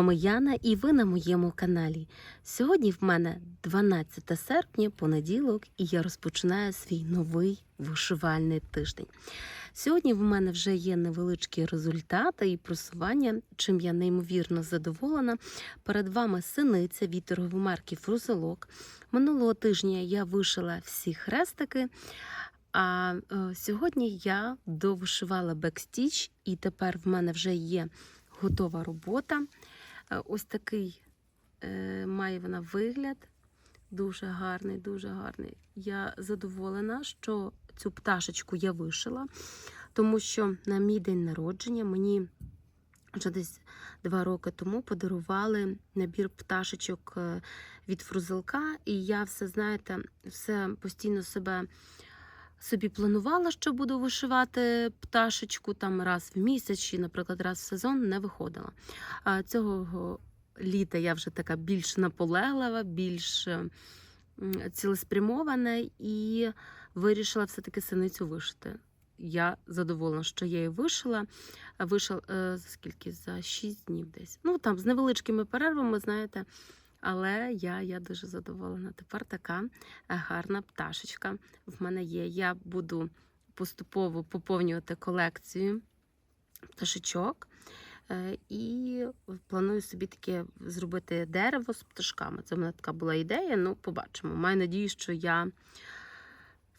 Вами Яна і ви на моєму каналі. Сьогодні в мене 12 серпня, понеділок, і я розпочинаю свій новий вишивальний тиждень. Сьогодні в мене вже є невеличкі результати і просування, чим я неймовірно задоволена. Перед вами синиця від марки Фрузелок. Минулого тижня я вишила всі хрестики. А е, сьогодні я довишивала бекстіч, і тепер в мене вже є готова робота. Е, Ось такий е, має вона вигляд. Дуже гарний, дуже гарний. Я задоволена, що цю пташечку я вишила, тому що на мій день народження мені вже десь два роки тому подарували набір пташечок е, від фрузелка, і я все, знаєте, все постійно себе собі планувала, що буду вишивати пташечку там раз в місяць, чи, наприклад, раз в сезон не виходила. А цього літа я вже така більш наполеглива, більш цілеспрямована і вирішила все-таки синицю вишити. Я задоволена, що я її вишила. Вишила е, за скільки? За 6 днів десь. Ну там з невеличкими перервами, знаєте. Але я, я дуже задоволена. Тепер така е, гарна пташечка в мене є. Я буду поступово поповнювати колекцію пташечок. Е, І планую собі таке зробити дерево з пташками. Це в мене така була ідея. Ну, побачимо. Маю надію, що я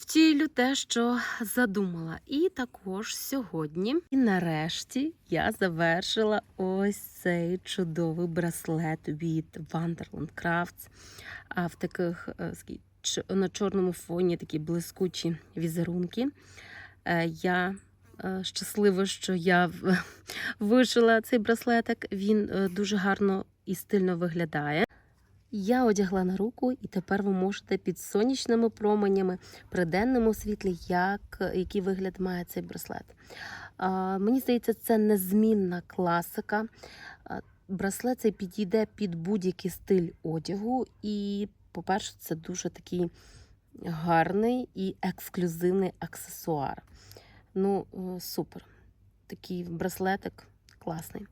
втілю те, що задумала. І також сьогодні, і нарешті, я завершила ось цей чудовий браслет від Wonderland Crafts. В таких е, на чорному фоні такі блискучі візерунки. Е, Я е, щаслива, що я вишила цей браслетик. Він дуже гарно і стильно виглядає. Я одягла на руку, і тепер ви можете під сонячними променями при денному світлі, як, який вигляд має цей браслет. А, мені здається, це незмінна класика. А, браслет цей підійде під будь-який стиль одягу. І, по-перше, це дуже такий гарний і ексклюзивний аксесуар. Ну, е, супер. Такий браслетик класний.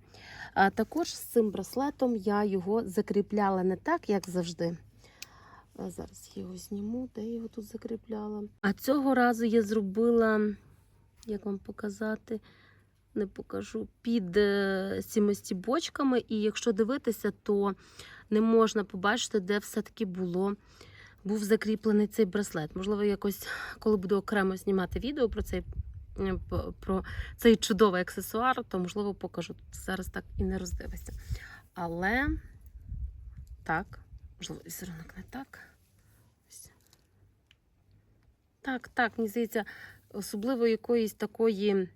А також з цим браслетом я його закріпляла не так, як завжди. А зараз я його зніму, де я його тут закріпляла. А цього разу я зробила, як вам показати, не покажу, під е, цими стібочками. І якщо дивитися, то не можна побачити, де все-таки було. Був закріплений цей браслет. Можливо, якось, коли буду окремо знімати відео про цей про цей чудовий аксесуар, то можливо покажу. Зараз так і не роздивися. Але так, можливо, візерунок не так. Так, так, мені здається, особливо якоїсь такої.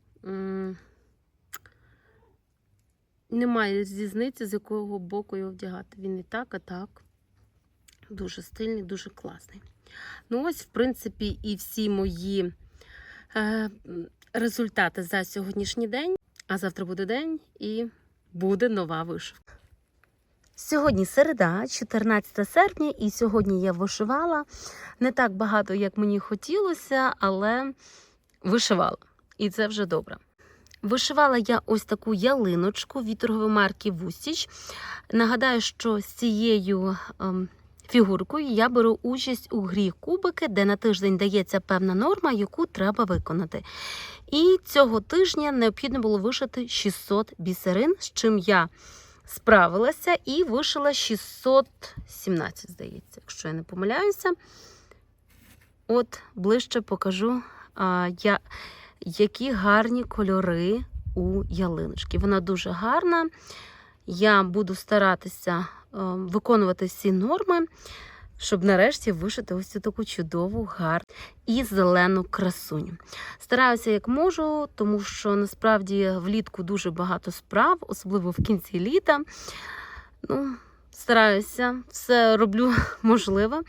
Немає різниці, з якого боку його вдягати. Він і так, а так. Дуже стильний, дуже класний. Ну, ось, в принципі, і всі мої е, результати за сьогоднішній день. А завтра буде день і буде нова вишивка. Сьогодні середа, 14 серпня, і сьогодні я вишивала не так багато, як мені хотілося, але вишивала. І це вже добре. Вишивала я ось таку ялиночку від марки Вустіч. Нагадаю, що з цією ем, фігуркою я беру участь у грі кубики, де на тиждень дається певна норма, яку треба виконати. І цього тижня необхідно було вишити 600 бісерин, з чим я справилася і вишила 617, здається, якщо я не помиляюся. От ближче покажу, а, я, які гарні кольори у ялиночки. Вона дуже гарна. Я буду старатися е, виконувати всі норми, щоб нарешті вишити ось цю таку чудову, гарну і зелену красуню. Стараюся як можу, тому що насправді влітку дуже багато справ, особливо в кінці літа. Ну, стараюся, все роблю можливе.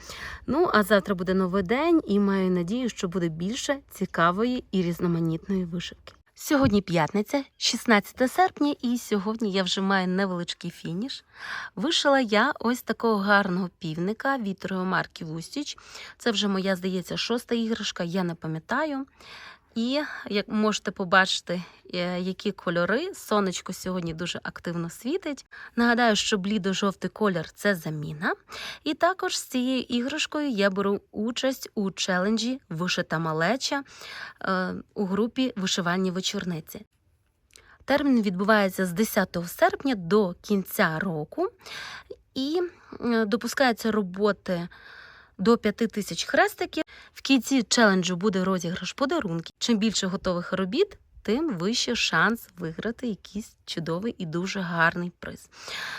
Ну, а завтра буде новий день і маю надію, що буде більше цікавої і різноманітної вишивки. Сьогодні п'ятниця, 16 серпня, і сьогодні я вже маю невеличкий фініш. Вишила я ось такого гарного півника від марки Вустіч. Це вже моя, здається, шоста іграшка, я не пам'ятаю. І як можете побачити, е, які кольори, сонечко сьогодні дуже активно світить. Нагадаю, що блідо-жовтий колір це заміна. І також з цією іграшкою я беру участь у челенджі Вишита малеча е, у групі Вишивальні вечорниці. Термін відбувається з 10 серпня до кінця року, і е, допускаються роботи до 5 тисяч хрестиків. В кінці челенджу буде розіграш подарунків. Чим більше готових робіт, тим вище шанс виграти якийсь чудовий і дуже гарний приз.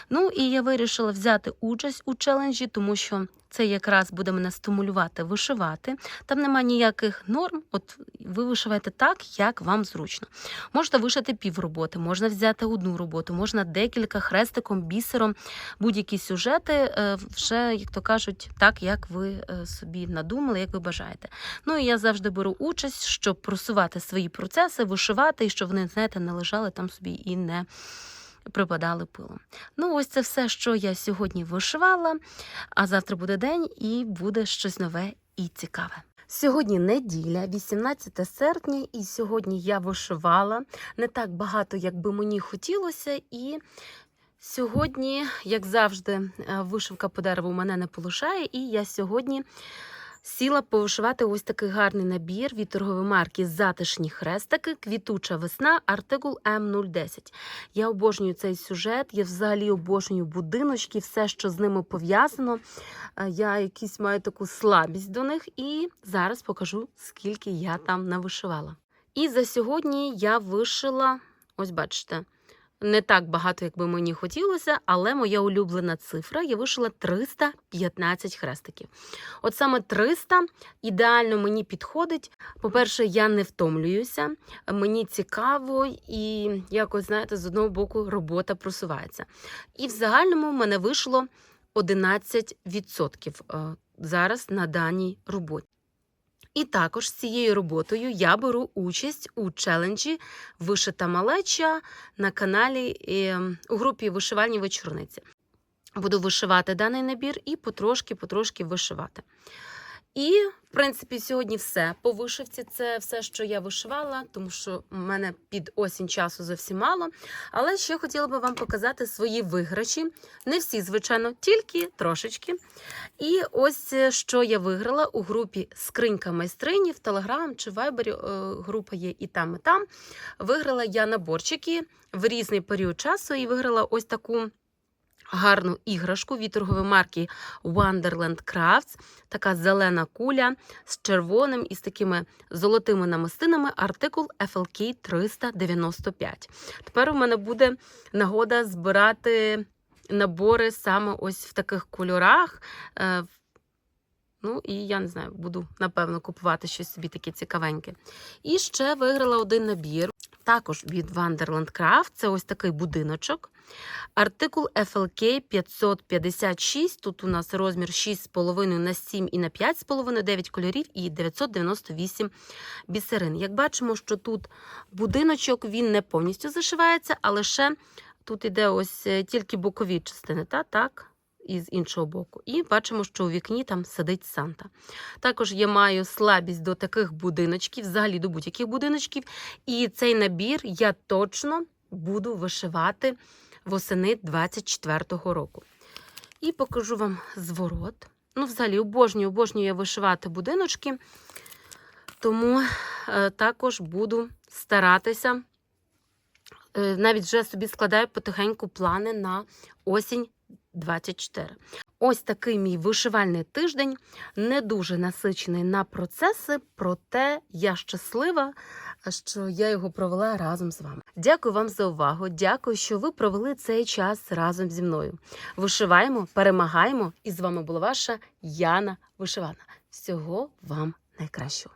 Ну і я вирішила взяти участь у челенджі, тому що це якраз буде мене стимулювати вишивати. Там немає ніяких норм. От ви вишиваєте так, як вам зручно. Можете вишити півроботи, можна взяти одну роботу, можна декілька хрестиком, бісером, будь-які сюжети, вже, як то кажуть, так, як ви е, собі надумали, як ви бажаєте. Ну і я завжди беру участь, щоб просувати свої процеси, вишивати, і щоб вони, знаєте, не лежали там собі і не припадали пилом. Ну, ось це все, що я сьогодні вишивала. А завтра буде день і буде щось нове і цікаве. Сьогодні неділя, 18 серпня, і сьогодні я вишивала не так багато, як би мені хотілося, і сьогодні, як завжди, е, вишивка по дереву мене не полишає, і я сьогодні сіла повишивати ось такий гарний набір від торгової марки Затишні хрестики, квітуча весна, артикул М010. Я обожнюю цей сюжет, я взагалі обожнюю будиночки, все, що з ними пов'язано. Е, Я якісь маю таку слабість до них, і зараз покажу, скільки я там навишивала. І за сьогодні я вишила, ось бачите, не так багато, як би мені хотілося, але моя улюблена цифра я вишила 315 хрестиків. От саме 300 ідеально мені підходить. По-перше, я не втомлююся, мені цікаво і якось, знаєте, з одного боку робота просувається. І в загальному в мене вийшло 11% е, зараз на даній роботі. І також з цією роботою я беру участь у челенджі Вишита малеча на каналі е, у групі Вишивальні вечорниці. Буду вишивати даний набір і потрошки-потрошки вишивати. І, в принципі, сьогодні все. По вишивці це все, що я вишивала, тому що в мене під осінь часу зовсім мало. Але ще хотіла би вам показати свої виграші. Не всі, звичайно, тільки трошечки. І ось е, що я виграла у групі Скринька майстрині в Телеграм чи Вайбері. Група є і там, і там. Виграла я наборчики в різний період часу і виграла ось таку. Гарну іграшку від торгової марки Wonderland Crafts. Така зелена куля з червоним і з такими золотими намистинами. Артикул FLK 395. Тепер у мене буде нагода збирати набори саме ось в таких кольорах. Е, Ну, і я не знаю, буду напевно купувати щось собі таке цікавеньке. І ще виграла один набір, також від Wonderland Craft. Це ось такий будиночок. Артикул FLK 556. Тут у нас розмір 6,5 на 7 і на 5,5, 9 кольорів і 998 бісерин. Як бачимо, що тут будиночок він не повністю зашивається, а лише тут іде ось е, тільки бокові частини. Та, так, і з іншого боку. І бачимо, що у вікні там сидить Санта. Також я маю слабість до таких будиночків, взагалі до будь-яких будиночків. І цей набір я точно буду вишивати восени 24-го року. І покажу вам зворот. Ну, взагалі, обожнюю, обожнюю я вишивати будиночки, тому е, також буду старатися. Е, навіть вже собі складаю потихеньку плани на осінь 24. Ось такий мій вишивальний тиждень, не дуже насичений на процеси, проте я щаслива, що я його провела разом з вами. Дякую вам за увагу. Дякую, що ви провели цей час разом зі мною. Вишиваємо, перемагаємо! І з вами була ваша Яна Вишивана. Всього вам найкращого!